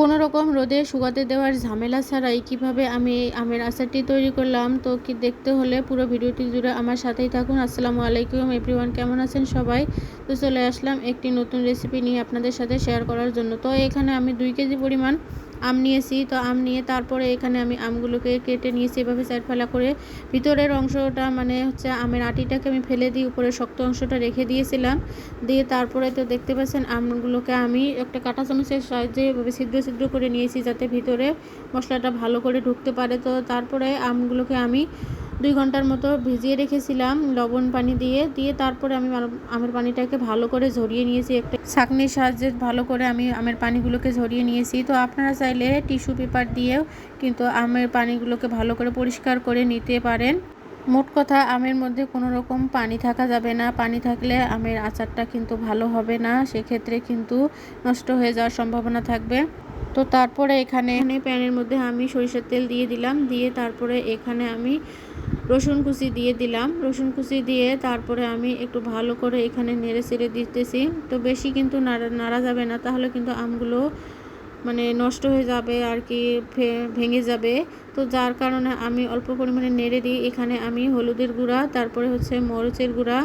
কোনো রকম রোদে শুকাতে দেওয়ার ঝামেলা ছাড়াই কীভাবে আমি আমের আচারটি তৈরি করলাম, তো কি দেখতে হলে পুরো ভিডিওটি জুড়ে আমার সাথেই থাকুন। আসসালামু আলাইকুম এভরিওয়ান, কেমন আছেন সবাই? তো চলে আসলাম একটি নতুন রেসিপি নিয়ে আপনাদের সাথে শেয়ার করার জন্য। তো এখানে আমি দুই কেজি পরিমাণ আম নিয়েছি, তো আম নিয়ে তারপরে এখানে আমি আমগুলোকে কেটে নিয়েছি। এভাবে সাইড ফেলা করে ভিতরের অংশটা মানে হচ্ছে আমের আটিটাকে আমি ফেলে দিয়ে উপরে শক্ত অংশটা রেখে দিয়েছিলাম। দিয়ে তারপরে তো দেখতে পাচ্ছেন আমগুলোকে আমি একটা কাঁটা চামচের সাহায্যে এভাবে ছিদ্র ছিদ্র করে নিয়েছি যাতে ভিতরে মশলাটা ভালো করে ঢুকতে পারে। তো তারপরে আমগুলোকে আমি দুই ঘণ্টার মতো ভিজিয়ে রেখেছিলাম লবণ পানি দিয়ে দিয়ে তারপরে আমি আমের পানিটাকে ভালো করে ঝরিয়ে নিয়েছি একটা ছাঁকনির সাহায্যে ভালো করে আমি আমের পানিগুলোকে ঝরিয়ে নিয়েছি। তো আপনারা চাইলে টিস্যু পেপার দিয়েও কিন্তু আমের পানিগুলোকে ভালো করে পরিষ্কার করে নিতে পারেন। মোট কথা, আমের মধ্যে কোনো রকম পানি থাকা যাবে না। পানি থাকলে আমের আচারটা কিন্তু ভালো হবে না। সেক্ষেত্রে কিন্তু নষ্ট হয়ে যাওয়ার সম্ভাবনা থাকবে। তো তারপরে এখানে এখানে প্যানের মধ্যে আমি সরিষার তেল দিয়ে দিলাম, দিয়ে তারপরে এখানে আমি রসুন কুচি দিয়ে দিলাম। রসুন কুচি দিয়ে তারপরে আমি একটু ভালো করে এখানে নেড়ে চেড়ে দিতেছি। তো বেশি কিন্তু নাড়া নাড়া যাবে না, তাহলে কিন্তু আমগুলো মানে নষ্ট হয়ে যাবে আর কি ভেঙে যাবে। তো যার কারণে আমি অল্প পরিমাণে নেড়ে দিই এখানে আমি হলুদের গুঁড়া, তারপরে হচ্ছে মরিচের গুঁড়া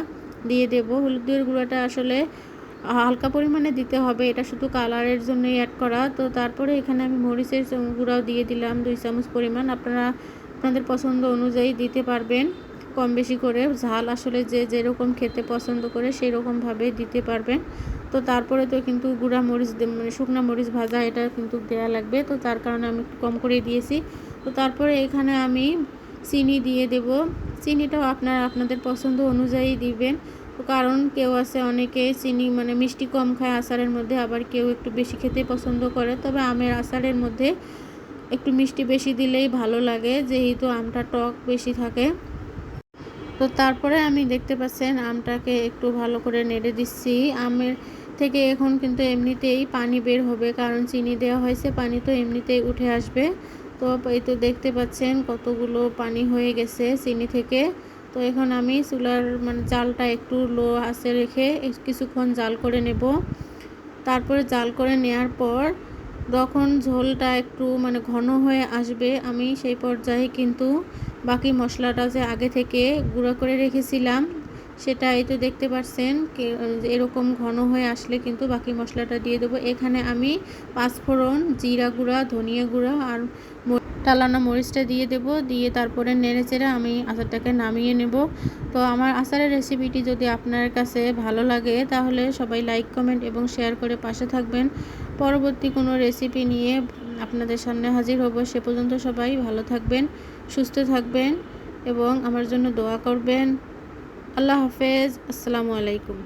দিয়ে দেব। হলুদের গুঁড়াটা আসলে হালকা পরিমাণে দিতে হবে। এটা শুধু কালারের জন্যই অ্যাড করা। তো তারপরে এখানে আমি মরিচের গুঁড়াও দিয়ে দিলাম, দুই চামচ পরিমাণ। আপনারা আপনাদের পছন্দ অনুযায়ী দিতে পারবেন, কম বেশি করে। ঝাল আসলে যে যেরকম খেতে পছন্দ করে সেই রকমভাবে দিতে পারবেন। তো তারপরে তো কিন্তু গুঁড়া মরিচ মানে শুকনা মরিচ ভাজা এটা কিন্তু দেওয়া লাগবে। তো তার কারণে আমি কম করে দিয়েছি। তো তারপরে এখানে আমি চিনি দিয়ে দেব। চিনিটাও আপনারা আপনাদের পছন্দ অনুযায়ী দিবেন। কারণ কেউ আছে, অনেকে চিনি মানে মিষ্টি কম খায় আচারের মধ্যে, আবার কেউ একটু বেশি খেতে পছন্দ করে। তবে আমের আচারের মধ্যে একটু মিষ্টি বেশি দিলেই ভালো লাগে, যেহেতু আমটা টক বেশি থাকে। তো তারপরে আমি দেখতে পাচ্ছেন, আমটাকে একটু ভালো করে নেড়ে দিচ্ছি। আমের থেকে এখন কিন্তু এমনিতেই পানি বের হবে, কারণ চিনি দেওয়া হয়েছে, পানি তো এমনিতেই উঠে আসবে। তো এই তো দেখতে পাচ্ছেন কতগুলো পানি হয়ে গেছে চিনি থেকে। তো এখন আমি চুলার মানে জালটা একটু লো আসে রেখে কিছুক্ষণ জাল করে নেব। তারপরে জাল করে নেওয়ার পর যখন ঝোলটা একটু মানে ঘন হয়ে আসবে, আমি সেই পর্যায়ে কিন্তু বাকি মশলাটা যে আগে থেকে গুঁড়ো করে রেখেছিলাম সেটা এই তো দেখতে পাচ্ছেন এরকম ঘন হয়ে আসলে কিন্তু বাকি মশলাটা দিয়ে দেবো। এখানে আমি পাঁচফোড়ন, জিরা গুঁড়া, ধনিয়া গুঁড়া আর টালানো মরিচটা দিয়ে দেব, দিয়ে তারপরে নেড়ে চেড়ে আমি আচারটাকে নামিয়ে নেব। তো আমার আচারের রেসিপিটি যদি আপনার কাছে ভালো লাগে, তাহলে সবাই লাইক কমেন্ট এবং শেয়ার করে পাশে থাকবেন। পরবর্তী কোনো রেসিপি নিয়ে আপনাদের সামনে হাজির হব। সে পর্যন্ত সবাই ভালো থাকবেন, সুস্থ থাকবেন এবং আমার জন্য দোয়া করবেন। আল্লাহ হাফেজ। আসসালামু আলাইকুম।